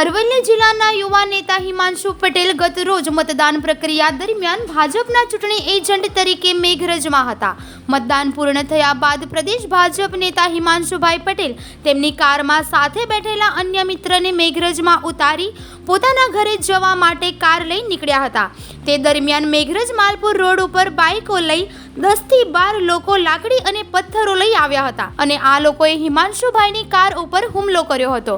અરવલ્લી જિલ્લાના યુવા નેતા હિમાંશુ પટેલ ગત રોજ મતદાન પ્રક્રિયા દરમિયાન ભાજપના ચૂંટણી એજન્ટ તરીકે મેઘરજમાં હતા. મતદાન પૂર્ણ થયા બાદ પ્રદેશ ભાજપ નેતા હિમાંશુભાઈ પટેલ તેમની કારમાં સાથે બેઠેલા અન્ય મિત્રને મેઘરજમાં ઉતારી પોતાના ઘરે જવા માટે કાર લઈ નીકળ્યા હતા. તે દરમિયાન મેઘરજ માલપુર રોડ ઉપર બાઇકો લઈ દસથી બાર લોકો લાકડી અને પથ્થરો લઈ આવ્યા હતા અને આ લોકોએ હિમાંશુભાઈની કાર ઉપર હુમલો કર્યો હતો.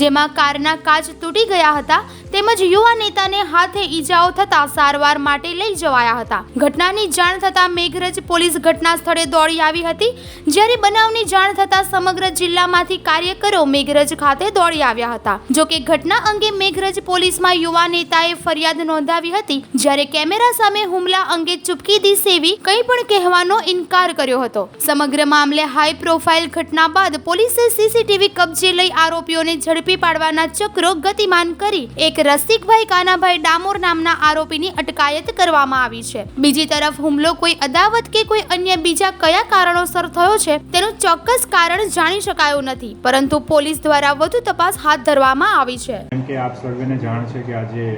જેમાં કારના કાચ તૂટી ગયા હતા તેમજ યુવા નેતાને હાથે ઈજાઓ થતા સારવાર માટે લઈ જવાયા હતા. ઘટનાની જાણ થતાં મેઘરજ પોલીસ ઘટના સ્થળે દોડી આવી હતી. જ્યારે બનાવની જાણ થતાં સમગ્ર જિલ્લામાંથી કાર્યકરો મેઘરજ ખાતે દોડી આવ્યા હતા. જો કે ઘટના અંગે મેઘરજ પોલીસમાં યુવા નેતાએ ફરિયાદ નોંધાવી હતી. જ્યારે કેમેરા સામે હુમલા અંગે ચૂપકીદી સેવી કંઈ પણ કહેવાનો ઇનકાર કર્યો હતો. સમગ્ર મામલે હાઈ પ્રોફાઇલ ઘટના બાદ પોલીસે સીસીટીવી કબજે લઈ આરોપીઓને ઝડપી પાડવાના ચક્રો ગતિમાન કરી એક રસિકભાઈ કાનાભાઈ ડામોર નામના આરોપીની અટકાયત કરવામાં આવી છે. બીજી તરફ હુમલો કોઈ અદાવત કે કોઈ અન્ય બીજા કયા કારણોસર થયો છે તેનું ચોક્કસ કારણ જાણી શકાયું નથી, પરંતુ પોલીસ દ્વારા વધુ તપાસ હાથ ધરવામાં આવી છે. કેમ કે આપ સર્વેને જાણ છે કે આજે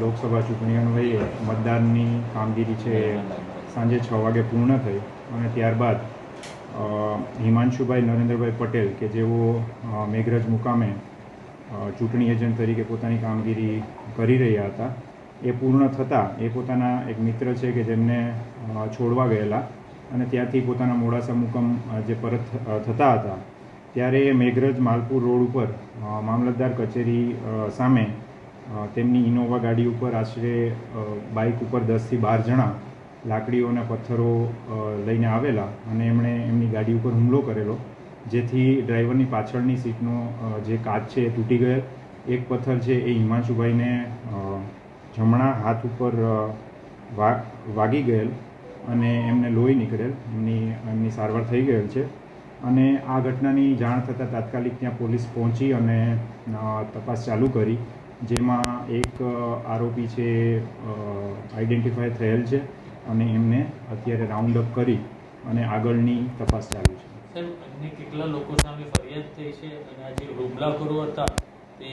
લોકસભા ચૂંટણી અન્વયે મતદાનની કામગીરી છે સાંજે છ વાગે પૂર્ણ થઈ અને ત્યારબાદ હિમાંશુભાઈ નરેન્દ્રભાઈ પટેલ કે જેઓ મેઘરજ મુકામે ચૂંટણી એજન્ટ તરીકે પોતાની કામગીરી કરી રહ્યા હતા, એ પૂર્ણ થતાં એ પોતાના એક મિત્ર છે કે જેમને છોડવા ગયેલા અને ત્યાંથી પોતાના મોડાસા મુકમ જે પરત થતા હતા, ત્યારે મેઘરજ માલપુર રોડ ઉપર મામલતદાર કચેરી સામે તેમની ઇનોવા ગાડી ઉપર આશરે બાઇક ઉપર દસથી બાર જણા લાકડીઓ અને પથ્થરો લઈને આવેલા અને એમણે એમની ગાડી ઉપર હુમલો કરેલો, જેથી ડ્રાઈવરની પાછળની સીટનો જે કાચ છે એ તૂટી ગયેલ એક પથ્થર છે એ હિમાંશુભાઈને જમણા હાથ ઉપર વાગી ગયેલ અને એમને લોહી નીકળેલ. એમની એમની સારવાર થઈ ગયેલ છે. અને આ ઘટનાની જાણ થતાં તાત્કાલિક ત્યાં પોલીસ પહોંચી અને તપાસ ચાલુ કરી, જેમાં એક આરોપી છે આઈડેન્ટિફાય થયેલ છે. અને એમને અત્યારે રાઉન્ડ અપ કરી અને આગળની તપાસ ચાલુ છે. સાહેબ અન્ય કેટલા લોકો સામે ફરિયાદ થઈ છે? અને આ જે હુમલાખોરો હતા તે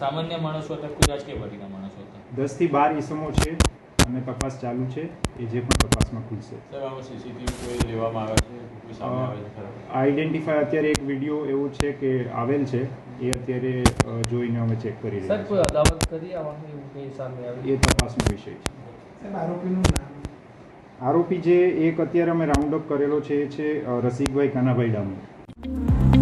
સામાન્ય માણસો હતા કોઈ રાજકીય પાર્ટીના માણસો હતા? દસથી બાર ઈસમો છે અને તપાસ ચાલુ છે. એ જે પણ તપાસમાં ખુલશે. આઈડેન્ટિફાય અત્યારે એક વીડિયો એવો છે કે આવેલ છે. એ અત્યારે જોઈને અમે ચેક કરી રહ્યા કોઈ અદાવત કરી આવવાનું એવું કંઈ સામે છીએ એ તપાસનો વિષય છે. આરોપીનું નામ આરોપી જે એક અત્યારે અમે રાઉન્ડ અપ કરેલો છે એ છે રસિકભાઈ કાનાભાઈ ડામોર.